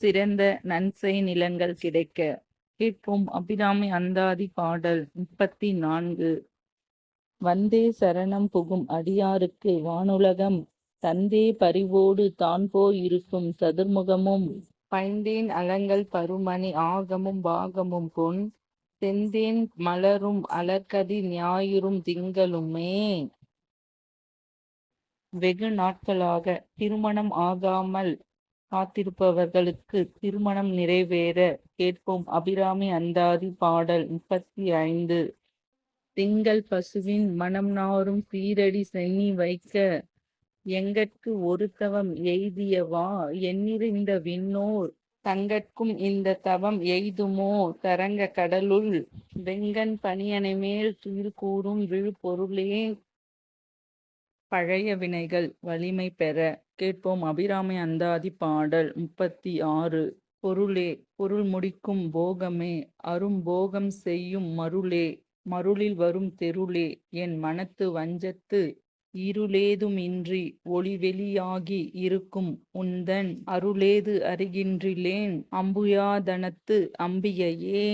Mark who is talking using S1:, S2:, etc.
S1: சிறந்த நன்செய் நிலங்கள் கிடைக்க. கேட்போம் அபிராமி அந்தாதி பாடல் முப்பத்தி நான்கு. வந்தே சரணம் புகும் அடியாருக்கு வானுலகம். தந்தே பரிவோடு தான் போயிருக்கும் சதுர்முகமும். பைந்தேன் அலங்கள் பருமணி ஆகமும் பாகமும் பொன். செந்தேன் மலரும் அலர்கதி ஞாயிறும் திங்களுமே. வெகு நாட்களாக திருமணம் ஆகாமல் காத்திருப்பவர்களுக்கு திருமணம் நிறைவேற கேட்போம். அபிராமி அந்தாதி பாடல் முப்பத்தி ஐந்து. திங்கள் பசுவின் மனம் நாரும் சீரடி சென்னி வைக்க எங்கட்கு ஒரு தவம் எய்தியவா? எண்ணிறிந்த விண்ணோர் தங்கட்கும் இந்த தவம் எய்துமோ? தரங்க கடலுள் வெங்கன் பணியனை மேல் துயில் கூறும் விழுப்பொருளே பழைய வினைகள் வலிமை பெற. கேட்போம். அபிராமி அந்தாதி பாடல் முப்பத்தி ஆறு பொருளே பொருள் முடிக்கும் போகமே அரும் போகம் செய்யும் மருளே மருளில் வரும் தெருளே என் மனத்து வஞ்சத்து இருளேதுமின்றி ஒளிவெளியாகி இருக்கும் உந்தன் அருளேது அறிகின்றிலேன் அம்புயாதனத்து அம்பிகையே.